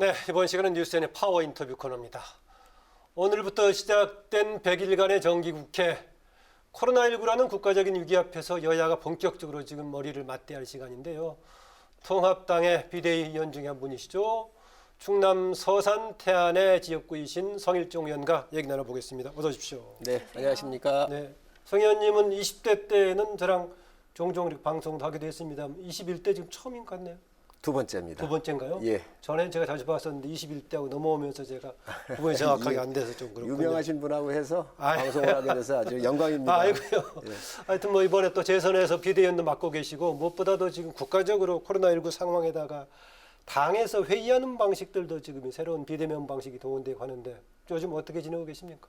네, 이번 시간은 뉴스엔의 파워 인터뷰 코너입니다. 오늘부터 시작된 100일간의 정기국회 코로나19라는 국가적인 위기 앞에서 여야가 본격적으로 지금 머리를 맞대야 할 시간인데요. 통합당의 비대위원 중에 한 분이시죠. 충남 서산 태안의 지역구이신 성일종 의원과 얘기 나눠보겠습니다. 어서 오십시오. 네, 안녕하십니까. 네, 성 의원님은 20대 때는 저랑 종종 이렇게 방송도 하기도 했습니다. 21대 지금 처음인 것 같네요. 두 번째입니다. 두 번째인가요? 예. 전엔 제가 자주 봤었는데 21대하고 넘어오면서 제가 구분이 정확하게 안 돼서 좀 그렇군요. 유명하신 분하고 해서 아이. 방송을 하게 돼서 아주 영광입니다. 아, 아이고요. 하여튼 뭐 이번에 또 재선에서 비대위원도 맡고 계시고 무엇보다도 지금 국가적으로 코로나19 상황에다가 당에서 회의하는 방식들도 지금 새로운 비대면 방식이 동원되고 하는데 요즘 어떻게 지내고 계십니까?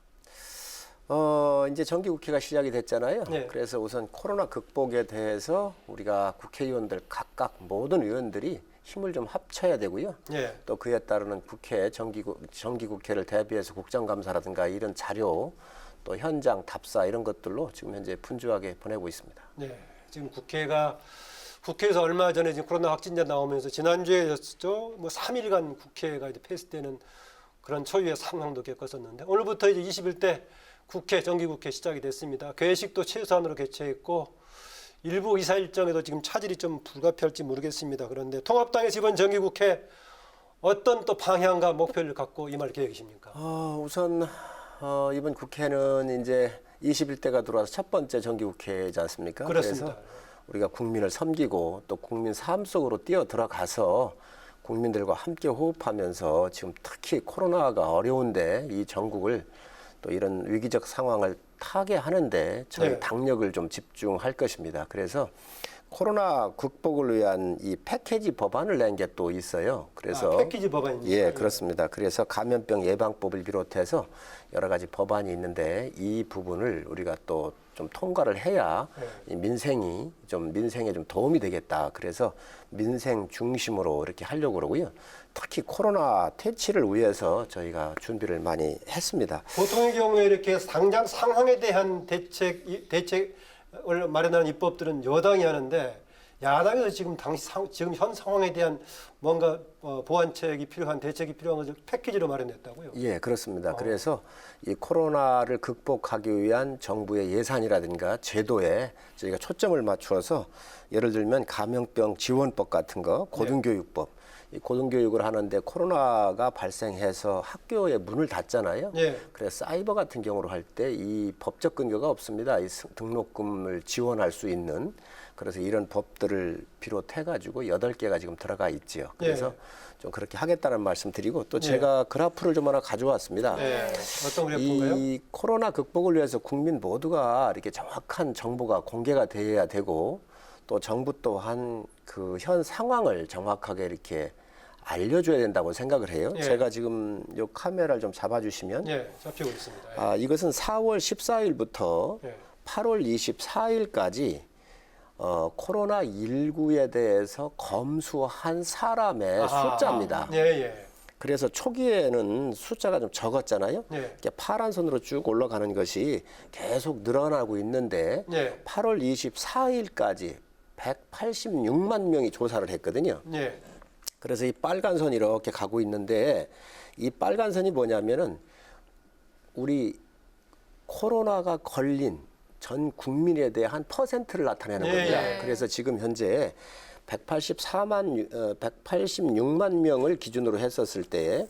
어, 이제 정기 국회가 시작이 됐잖아요. 네. 그래서 우선 코로나 극복에 대해서 우리가 국회의원들 각각 모든 의원들이 힘을 좀 합쳐야 되고요. 예. 또 그에 따르는 국회 정기국 정기 국회를 대비해서 국정감사라든가 이런 자료 또 현장 답사 이런 것들로 지금 현재 분주하게 보내고 있습니다. 네. 지금 국회가 국회에서 얼마 전에 지금 코로나 확진자 나오면서 지난주에였죠. 뭐 3일간 국회가 이제 폐쇄되는 그런 초유의 상황도 겪었었는데 오늘부터 이제 21대 국회 정기국회 시작이 됐습니다. 괴식도 최소한으로 개최했고 일부 이사 일정에도 지금 차질이 좀 불가피할지 모르겠습니다. 그런데 통합당의 이번 정기국회 어떤 또 방향과 목표를 갖고 임할 계획이십니까? 어, 우선 어, 이번 국회는 이제 21대가 들어와서 첫 번째 정기국회지 않습니까? 그렇습니다. 그래서 우리가 국민을 섬기고 또 국민 삶 속으로 뛰어 들어가서 국민들과 함께 호흡하면서 지금 특히 코로나가 어려운데 이 전국을 또 이런 위기적 상황을 타게 하는데 저희 네. 당력을 좀 집중할 것입니다. 그래서 코로나 극복을 위한 이 패키지 법안을 낸 게 또 있어요. 그래서 아, 패키지 법안입니까? 예, 그렇습니다. 그래서 감염병 예방법을 비롯해서 여러 가지 법안이 있는데 이 부분을 우리가 또 좀 통과를 해야 네. 이 민생이 좀 민생에 좀 도움이 되겠다. 그래서 민생 중심으로 이렇게 하려고 그러고요. 특히 코로나 퇴치를 위해서 저희가 준비를 많이 했습니다. 보통의 경우에 이렇게 당장 상황에 대한 대책 이- 대책을 마련하는 입법들은 여당이 하는데 야당에서 지금 당시 상, 지금 현 상황에 대한 뭔가 어, 보완책이 필요한 대책이 필요한 것을 패키지로 마련했다고요. 예, 그렇습니다. 그래서 이 코로나를 극복하기 위한 정부의 예산이라든가 제도에 저희가 초점을 맞추어서 예를 들면 감염병 지원법 같은 거, 고등교육법. 이 고등교육을 하는데 코로나가 발생해서 학교의 문을 닫잖아요. 예. 그래서 사이버 같은 경우로 할 때 이 법적 근거가 없습니다. 이 스- 등록금을 지원할 수 있는 그래서 이런 법들을 비롯해 가지고 여덟 개가 지금 들어가 있지요. 그래서 좀 그렇게 하겠다는 말씀 드리고 또 제가 그래프를 좀 하나 가져왔습니다. 네. 어떤 그래프인가요? 이 코로나 극복을 위해서 국민 모두가 이렇게 정확한 정보가 공개가 돼야 되고 또 정부 또한 그 현 상황을 정확하게 이렇게 알려줘야 된다고 생각을 해요. 예. 제가 지금 요 카메라를 좀 잡아주시면 예, 잡히고 있습니다. 예. 아 이것은 4월 14일부터 예. 8월 24일까지 어, 코로나 19에 대해서 검수한 사람의 아하. 숫자입니다. 예, 예. 그래서 초기에는 숫자가 좀 적었잖아요. 예. 이렇게 파란 선으로 쭉 올라가는 것이 계속 늘어나고 있는데 예. 8월 24일까지 186만 명이 조사를 했거든요. 예. 그래서 이 빨간 선이 이렇게 가고 있는데 이 빨간 선이 뭐냐면은 우리 코로나가 걸린 전 국민에 대한 퍼센트를 나타내는 예, 겁니다. 예. 그래서 지금 현재 184만 어, 186만 명을 기준으로 했었을 때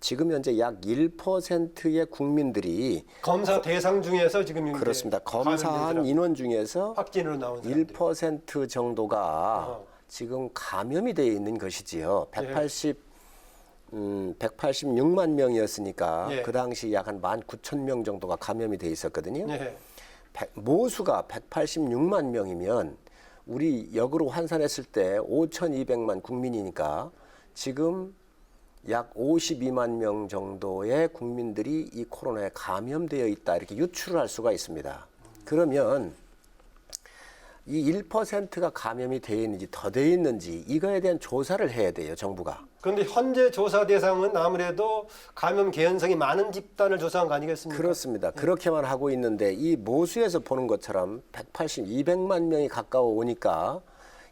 지금 현재 약 1%의 국민들이 검사 대상 중에서 지금 이제 그렇습니다. 검사한 인원 중에서 확진으로 나온 사람들. 1% 정도가 어. 지금 감염이 되어 있는 것이지요. 예. 180 음, 186만 명이었으니까 예. 그 당시 약 한 19,000명 정도가 감염이 돼 있었거든요. 예. 백- 모수가 186만 명이면 우리 역으로 환산했을 때 5,200만 국민이니까 지금 약 52만 명 정도의 국민들이 이 코로나에 감염되어 있다 이렇게 유추를 할 수가 있습니다. 그러면 이 1%가 감염이 되어 있는지 더 되어 있는지 이거에 대한 조사를 해야 돼요, 정부가. 그런데 현재 조사 대상은 아무래도 감염 개연성이 많은 집단을 조사한 거 아니겠습니까? 그렇습니다. 그렇게만 하고 있는데 이 모수에서 보는 것처럼 180, 200만 명이 가까워 오니까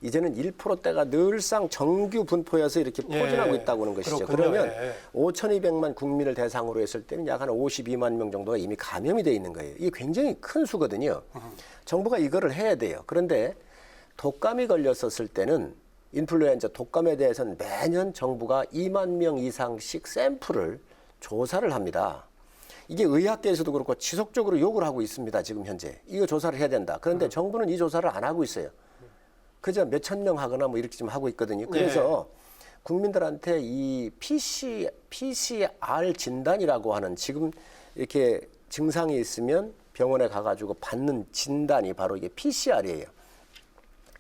이제는 1%대가 늘상 정규 분포여서 이렇게 예. 포진하고 있다고 하는 것이죠. 그렇군요. 그러면 예. 5,200만 국민을 대상으로 했을 때는 약 한 52만 명 정도가 이미 감염이 돼 있는 거예요. 이게 굉장히 큰 수거든요. 정부가 이거를 해야 돼요. 그런데 독감이 걸렸었을 때는 인플루엔자 독감에 대해서는 매년 정부가 2만 명 이상씩 샘플을 조사를 합니다. 이게 의학계에서도 그렇고 지속적으로 요구를 하고 있습니다. 지금 현재 이거 조사를 해야 된다. 그런데 정부는 이 조사를 안 하고 있어요. 그저 몇 천 명 하거나 뭐 이렇게 좀 하고 있거든요. 그래서 국민들한테 이 PC, PCR 진단이라고 하는 지금 이렇게 증상이 있으면 병원에 가가지고 받는 진단이 바로 이게 PCR이에요.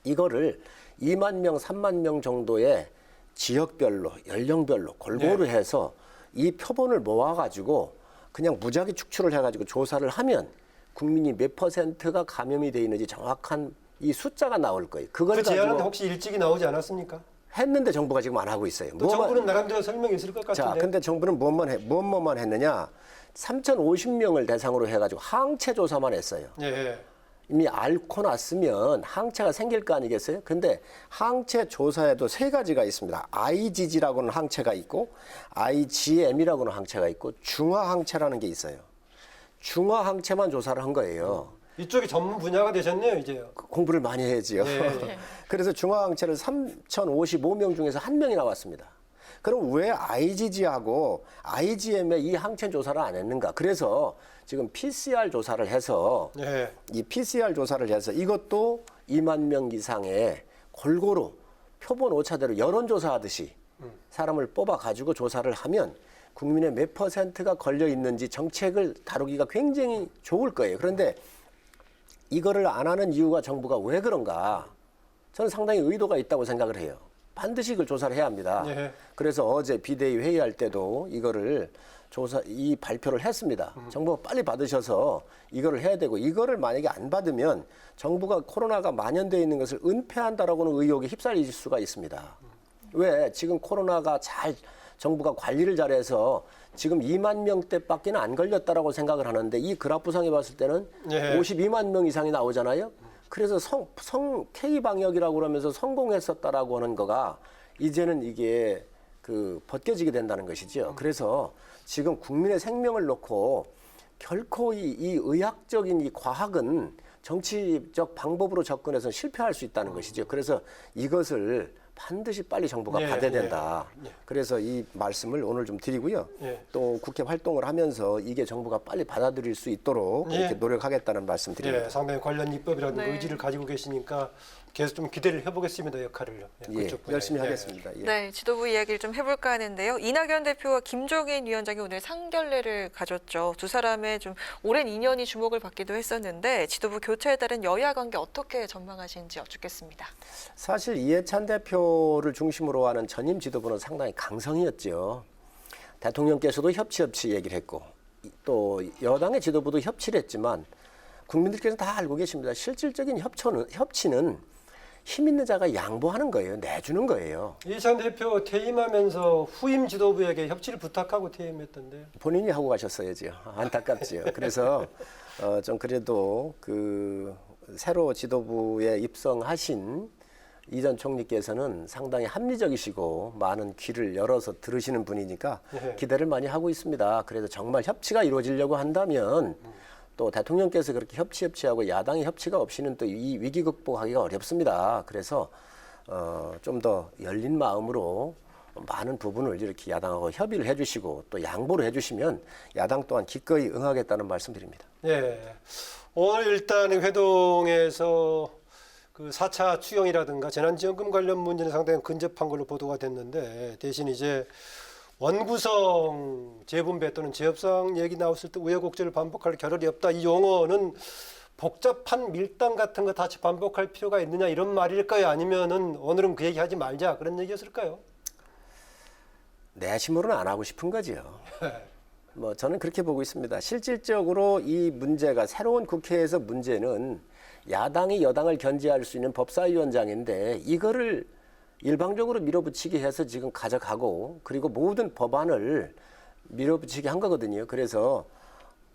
이거를 2만 명, 3만 명 정도의 지역별로, 연령별로 골고루 해서 이 표본을 모아가지고 그냥 무작위 축출을 해가지고 조사를 하면 국민이 몇 퍼센트가 감염이 돼 있는지 정확한 이 숫자가 나올 거예요. 그걸 그 제안은 가지고 혹시 일찍이 나오지 않았습니까? 했는데 정부가 지금 안 하고 있어요. 또 뭐만- 정부는 나름대로 설명이 있을 것 자, 같은데. 근데 정부는 무엇만 해, 무엇만 했느냐? 3,050명을 대상으로 해가지고 항체 조사만 했어요. 예. 이미 앓고 났으면 항체가 생길 거 아니겠어요? 근데 항체 조사에도 세 가지가 있습니다. IgG라고는 항체가 있고 IgM이라고는 항체가 있고 중화 항체라는 게 있어요. 중화 항체만 조사를 한 거예요. 이쪽이 전문 분야가 되셨네요, 이제. 그 공부를 많이 해야지요. 예. 그래서 중화 항체를 3,055명 중에서 한 명이 나왔습니다. 그럼 왜 IgG하고 IgM의 이 항체 조사를 안 했는가? 그래서 지금 PCR 조사를 해서 예. 이 PCR 조사를 해서 이것도 2만 명 이상의 골고루 표본 오차대로 여론조사 하듯이 사람을 뽑아 가지고 조사를 하면 국민의 몇 퍼센트가 걸려 있는지 정책을 다루기가 굉장히 좋을 거예요. 그런데 이거를 안 하는 이유가 정부가 왜 그런가? 저는 상당히 의도가 있다고 생각을 해요. 반드시 이걸 조사를 해야 합니다. 예. 그래서 어제 비대위 회의할 때도 이거를 조사 이 발표를 했습니다. 정부가 빨리 받으셔서 이거를 해야 되고 이거를 만약에 안 받으면 정부가 코로나가 만연되어 있는 것을 은폐한다라고는 의혹에 휩쓸릴 수가 있습니다. 왜 지금 코로나가 잘 정부가 관리를 잘해서 지금 2만 명대밖에 안 걸렸다라고 생각을 하는데 이 그래프상에 봤을 때는 예. 52만 명 이상이 나오잖아요. 그래서 성, 성 K 방역이라고 그러면서 성공했었다라고 하는 거가 이제는 이게 그 벗겨지게 된다는 것이죠. 그래서 지금 국민의 생명을 놓고 결코 이, 이 의학적인 이 과학은 정치적 방법으로 접근해서 실패할 수 있다는 것이죠. 그래서 이것을 반드시 빨리 정부가 예, 받아야 예, 된다. 예. 그래서 이 말씀을 오늘 좀 드리고요. 예. 또 국회 활동을 하면서 이게 정부가 빨리 받아들일 수 있도록 예. 이렇게 노력하겠다는 말씀 드립니다. 예, 상당히 관련 입법이라는 네. 의지를 가지고 계시니까 계속 좀 기대를 해보겠습니다 역할을요. 예, 예, 그쪽 분야에. 열심히 예. 하겠습니다. 예. 네, 지도부 이야기를 좀 해볼까 하는데요. 이낙연 대표와 김종인 위원장이 오늘 상견례를 가졌죠. 두 사람의 좀 오랜 인연이 주목을 받기도 했었는데 지도부 교체에 따른 여야 관계 어떻게 전망하시는지 여쭙겠습니다. 사실 이해찬 대표를 중심으로 하는 전임 지도부는 상당히 강성이었죠. 대통령께서도 협치 협치 얘기를 했고 또 여당의 지도부도 협치를 했지만 국민들께서 다 알고 계십니다. 실질적인 협처는 협치는 힘 있는 자가 양보하는 거예요. 내주는 거예요. 이찬 대표 퇴임하면서 후임 지도부에게 협치를 부탁하고 퇴임했던데요. 본인이 하고 가셨어야죠. 안타깝지요. 그래서 어, 좀 그래도 그 새로 지도부에 입성하신 이전 총리께서는 상당히 합리적이시고 많은 귀를 열어서 들으시는 분이니까 예. 기대를 많이 하고 있습니다. 그래서 정말 협치가 이루어지려고 한다면 또 대통령께서 그렇게 협치 협치하고 야당의 협치가 없이는 또 이 위기 극복하기가 어렵습니다. 그래서 어, 좀 더 열린 마음으로 많은 부분을 이렇게 야당하고 협의를 해주시고 또 양보를 해주시면 야당 또한 기꺼이 응하겠다는 말씀드립니다. 예. 오늘 일단 회동에서 그 4차 추경이라든가 재난지원금 관련 문제는 상당히 근접한 걸로 보도가 됐는데 대신 이제 원구성 재분배 또는 재협상 얘기 나왔을 때 우여곡절을 반복할 겨를이 없다. 이 용어는 복잡한 밀당 같은 거 다시 반복할 필요가 있느냐 이런 말일까요? 아니면은 오늘은 그 얘기 하지 말자 그런 얘기였을까요? 내심으로는 안 하고 싶은 거죠. 뭐 저는 그렇게 보고 있습니다. 실질적으로 이 문제가 새로운 국회에서 문제는 야당이 여당을 견제할 수 있는 법사위원장인데 이거를 일방적으로 밀어붙이게 해서 지금 가져가고 그리고 모든 법안을 밀어붙이게 한 거거든요. 그래서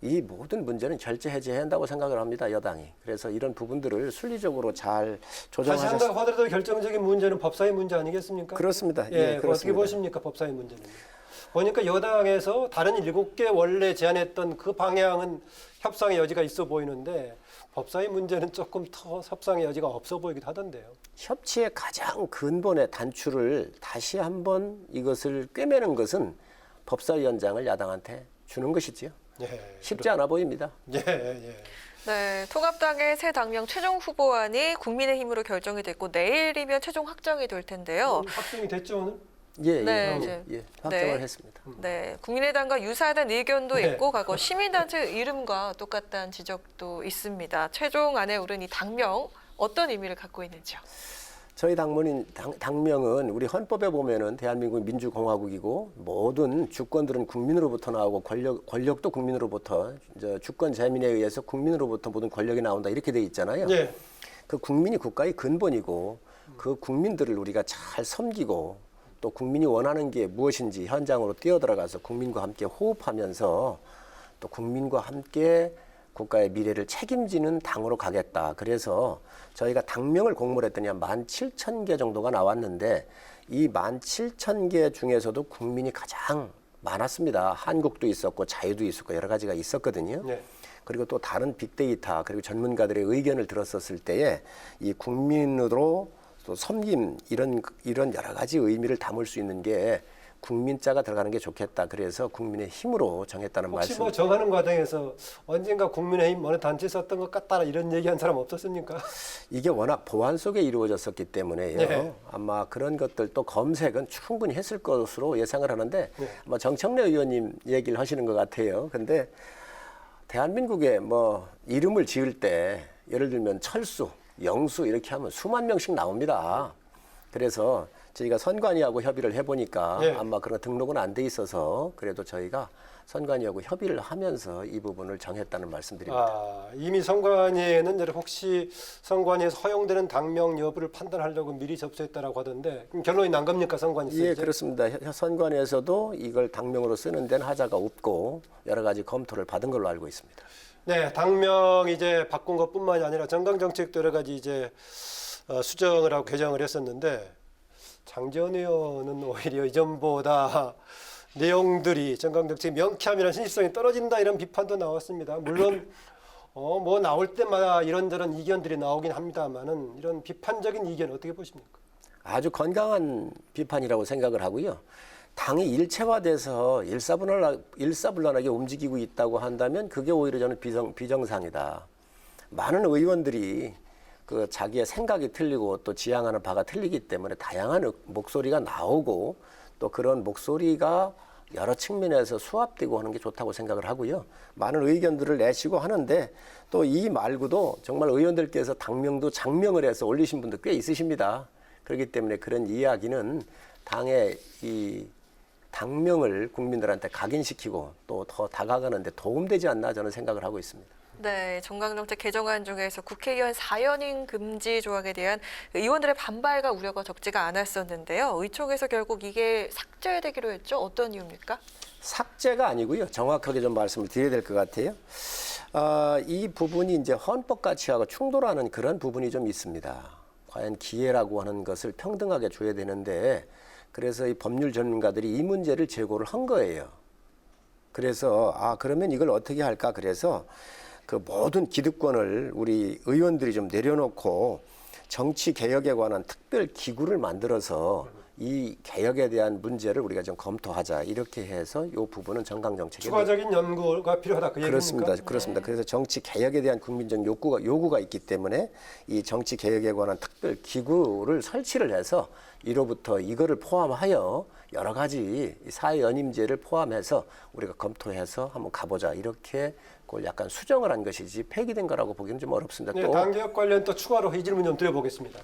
이 모든 문제는 결제 해제해야 한다고 생각을 합니다 여당이. 그래서 이런 부분들을 순리적으로 잘 다시 조정하셨. 한다고 하더라도 결정적인 문제는 법사위 문제 아니겠습니까? 그렇습니다. 예, 예, 그거 어떻게 그렇습니다. 보십니까 법사위 문제는? 보니까 여당에서 다른 일곱 개 원래 제안했던 그 방향은 협상의 여지가 있어 보이는데 법사위 문제는 조금 더 협상의 여지가 없어 보이기도 하던데요. 협치의 가장 근본의 단추를 다시 한번 이것을 꿰매는 것은 법사위원장을 야당한테 주는 것이지요. 예, 쉽지 않아 보입니다. 예, 예. 네, 통합당의 새 당명 최종 후보안이 국민의힘으로 결정이 됐고 내일이면 최종 확정이 될 텐데요. 음, 확정이 됐죠 오늘? 예, 네, 예, 이제- 예, 확정을 네. 했습니다. 네, 국민의당과 유사하다는 의견도 네. 있고 과거 시민단체 이름과 똑같다는 지적도 있습니다. 최종 안에 오른 이 당명 어떤 의미를 갖고 있는지요? 저희 당문인 당, 당명은 우리 헌법에 보면은 대한민국 민주공화국이고 모든 주권들은 국민으로부터 나오고 권력 권력도 국민으로부터 이제 주권 재민에 의해서 국민으로부터 모든 권력이 나온다 이렇게 돼 있잖아요. 예. 그 국민이 국가의 근본이고 그 국민들을 우리가 잘 섬기고 또 국민이 원하는 게 무엇인지 현장으로 뛰어들어가서 국민과 함께 호흡하면서 또 국민과 함께 국가의 미래를 책임지는 당으로 가겠다. 그래서 저희가 당명을 공모를 했더니 한 17,000개 정도가 나왔는데 이 17,000개 중에서도 국민이 가장 많았습니다. 한국도 있었고 자유도 있었고 여러 가지가 있었거든요. 네. 그리고 또 다른 빅데이터 그리고 전문가들의 의견을 들었었을 때에 이 국민으로 또 섬김 이런 이런 여러 가지 의미를 담을 수 있는 게 국민자가 들어가는 게 좋겠다. 그래서 국민의 힘으로 정했다는 혹시 말씀. 뭐 정하는 과정에서 언젠가 국민의힘 어느 단체 썼던 것 같다 이런 얘기한 사람 없었습니까? 이게 워낙 보안 속에 이루어졌었기 때문에요. 네. 아마 그런 것들도 검색은 충분히 했을 것으로 예상을 하는데 네. 뭐 정청래 의원님 얘기를 하시는 것 같아요. 근데 대한민국에 뭐 이름을 지을 때 예를 들면 철수, 영수 이렇게 하면 수만 명씩 나옵니다. 그래서 저희가 선관위하고 협의를 해보니까 네. 아마 그런 등록은 안 돼 있어서 그래도 저희가 선관위하고 협의를 하면서 이 부분을 정했다는 말씀드립니다. 아, 이미 선관위에는 혹시 선관위에서 허용되는 당명 여부를 판단하려고 미리 접수했다라고 하던데 그럼 결론이 난 겁니까 선관위에서? 예, 이제? 그렇습니다. 현- 선관위에서도 이걸 당명으로 쓰는 데는 하자가 없고 여러 가지 검토를 받은 걸로 알고 있습니다. 네, 당명 이제 바꾼 것뿐만이 아니라 정강 정책도 여러 가지 이제 어, 수정을 하고 개정을 했었는데 장재원 의원은 오히려 이전보다 내용들이 정강 정책 명쾌함이나 신실성이 떨어진다 이런 비판도 나왔습니다. 물론 어, 뭐 나올 때마다 이런저런 이견들이 나오긴 합니다만은 이런 비판적인 이견 어떻게 보십니까? 아주 건강한 비판이라고 생각을 하고요. 당이 일체화돼서 일사분할, 일사불란하게 움직이고 있다고 한다면 그게 오히려 저는 비정, 비정상이다. 많은 의원들이 그 자기의 생각이 틀리고 또 지향하는 바가 틀리기 때문에 다양한 의- 목소리가 나오고 또 그런 목소리가 여러 측면에서 수합되고 하는 게 좋다고 생각을 하고요. 많은 의견들을 내시고 하는데 또 이 말고도 정말 의원들께서 당명도 장명을 해서 올리신 분도 꽤 있으십니다. 그렇기 때문에 그런 이야기는 당의 이 당명을 국민들한테 각인시키고 또 더 다가가는데 도움되지 않나 저는 생각을 하고 있습니다. 네, 정강정책 개정안 중에서 국회의원 4연임 금지 조항에 대한 의원들의 반발과 우려가 적지가 않았었는데요. 의총에서 결국 이게 삭제되기로 했죠. 어떤 이유입니까? 삭제가 아니고요. 정확하게 좀 말씀을 드려야 될 것 같아요. 아, 이 부분이 이제 헌법 가치하고 충돌하는 그런 부분이 좀 있습니다. 과연 기회라고 하는 것을 평등하게 줘야 되는데 그래서 이 법률 전문가들이 이 문제를 제고를 한 거예요. 그래서 아 그러면 이걸 어떻게 할까 그래서 그 모든 기득권을 우리 의원들이 좀 내려놓고 정치 개혁에 관한 특별 기구를 만들어서 이 개혁에 대한 문제를 우리가 좀 검토하자 이렇게 해서 이 부분은 정강 정책에 추가적인 연구가 필요하다 그 얘기입니까? 그렇습니다. 그렇습니다. 그래서 정치 개혁에 대한 국민적 욕구가 요구가 있기 때문에 이 정치 개혁에 관한 특별 기구를 설치를 해서 이로부터 이거를 포함하여 여러 가지 사회 연임제를 포함해서 우리가 검토해서 한번 가보자 이렇게 그걸 약간 수정을 한 것이지 폐기된 거라고 보기는 좀 어렵습니다. 네, 또 당개혁 관련 또 추가로 이 질문 좀 드려보겠습니다.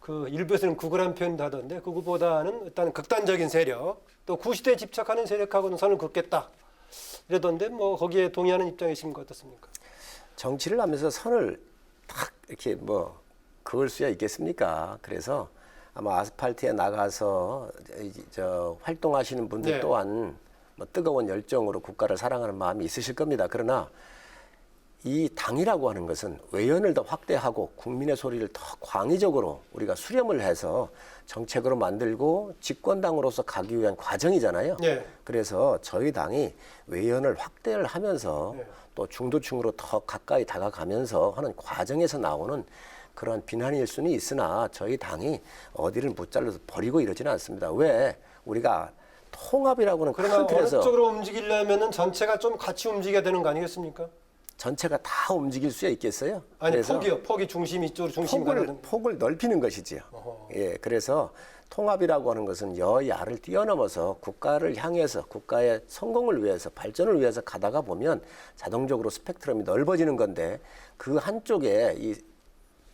그 일부에서는 구구란 표현도 하던데 그거보다는 일단 극단적인 세력 또 구시대에 집착하는 세력하고는 선을 긋겠다 이러던데 뭐 거기에 동의하는 입장이신 것 어떻습니까? 정치를 하면서 선을 딱 이렇게 뭐 그을 수야 있겠습니까? 그래서 아마 아스팔트에 나가서 이- 저 활동하시는 분들 네. 또한 뭐 뜨거운 열정으로 국가를 사랑하는 마음이 있으실 겁니다. 그러나 이 당이라고 하는 것은 외연을 더 확대하고 국민의 소리를 더 광의적으로 우리가 수렴을 해서 정책으로 만들고 집권당으로서 가기 위한 과정이잖아요. 예. 그래서 저희 당이 외연을 확대를 하면서 네. 또 중도층으로 더 가까이 다가가면서 하는 과정에서 나오는 그런 비난일 수는 있으나 저희 당이 어디를 못 잘라서 버리고 이러지는 않습니다. 왜 우리가 통합이라고는 그러나 큰 어느 틀에서 쪽으로 움직이려면은 전체가 좀 같이 움직여야 되는 거 아니겠습니까? 전체가 다 움직일 수 있겠어요? 아니 그래서 폭이요. 폭이 중심 이쪽으로 중심 폭을 가는. 폭을 넓히는 것이지요. 어허. 예, 그래서 통합이라고 하는 것은 여야를 뛰어넘어서 국가를 향해서 국가의 성공을 위해서 발전을 위해서 가다가 보면 자동적으로 스펙트럼이 넓어지는 건데 그 한쪽에 이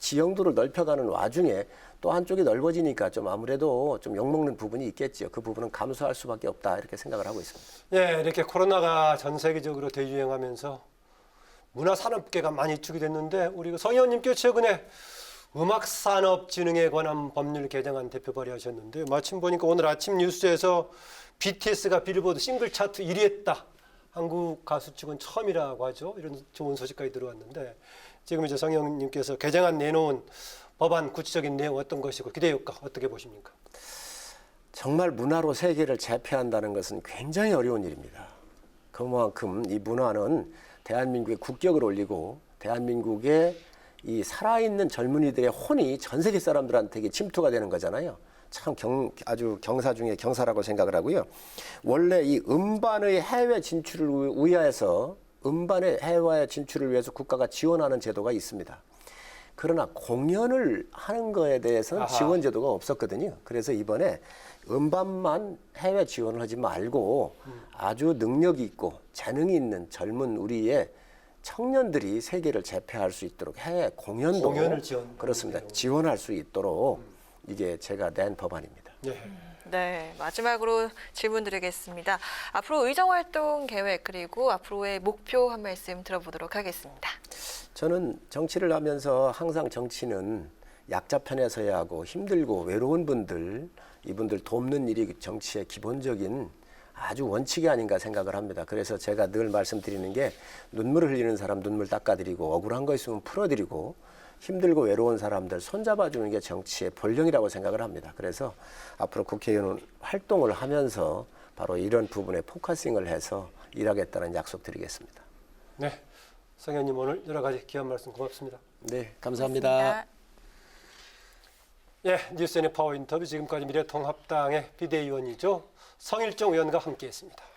지형도를 넓혀가는 와중에 또 한쪽이 넓어지니까 좀 아무래도 좀 욕먹는 부분이 있겠지요. 그 부분은 감수할 수밖에 없다 이렇게 생각을 하고 있습니다. 예, 이렇게 코로나가 전 세계적으로 대유행하면서 문화 산업계가 많이 위축이 됐는데 우리 그성 의원님께 최근에 음악 산업 진흥에 관한 법률 개정안 대표 발의하셨는데 마침 보니까 오늘 아침 뉴스에서 BTS가 빌보드 싱글 차트 1위 했다. 한국 가수 측은 처음이라고 하죠. 이런 좋은 소식까지 들어왔는데 지금 이제 성 의원님께서 개정안 내놓은 법안 구체적인 내용 어떤 것이고 기대 효과 어떻게 보십니까? 정말 문화로 세계를 제패한다는 것은 굉장히 어려운 일입니다. 그만큼 이 문화는 대한민국의 국격을 올리고 대한민국의 이 살아있는 젊은이들의 혼이 전 세계 사람들한테 침투가 되는 거잖아요. 참 경, 아주 경사 중에 경사라고 생각을 하고요. 원래 이 음반의 해외 진출을 위해서 음반의 해외 진출을 위해서 국가가 지원하는 제도가 있습니다. 그러나 공연을 하는 거에 대해서는 아하. 지원 제도가 없었거든요. 그래서 이번에 음반만 해외 지원을 하지 말고 아주 능력이 있고 재능이 있는 젊은 우리의 청년들이 세계를 제패할 수 있도록 해외 공연도 공연을 지원. 그렇습니다. 지원할 수 있도록 이게 제가 낸 법안입니다. 예. 네, 마지막으로 질문 드리겠습니다. 앞으로 의정 활동 계획 그리고 앞으로의 목표 한 말씀 들어보도록 하겠습니다. 저는 정치를 하면서 항상 정치는 약자 편에 서야 하고 힘들고 외로운 분들 이분들 돕는 일이 정치의 기본적인 아주 원칙이 아닌가 생각을 합니다. 그래서 제가 늘 말씀드리는 게 눈물을 흘리는 사람 눈물 닦아드리고 억울한 거 있으면 풀어드리고 힘들고 외로운 사람들 손잡아 주는 게 정치의 본령이라고 생각을 합니다. 그래서 앞으로 국회의원 활동을 하면서 바로 이런 부분에 포커싱을 해서 일하겠다는 약속 드리겠습니다. 네. 성 의원님 오늘 여러 가지 귀한 말씀 고맙습니다. 네, 감사합니다. 고맙습니다. 예, 뉴스엔의 파워 인터뷰 지금까지 미래통합당의 비대위원이죠. 성일종 의원과 함께했습니다.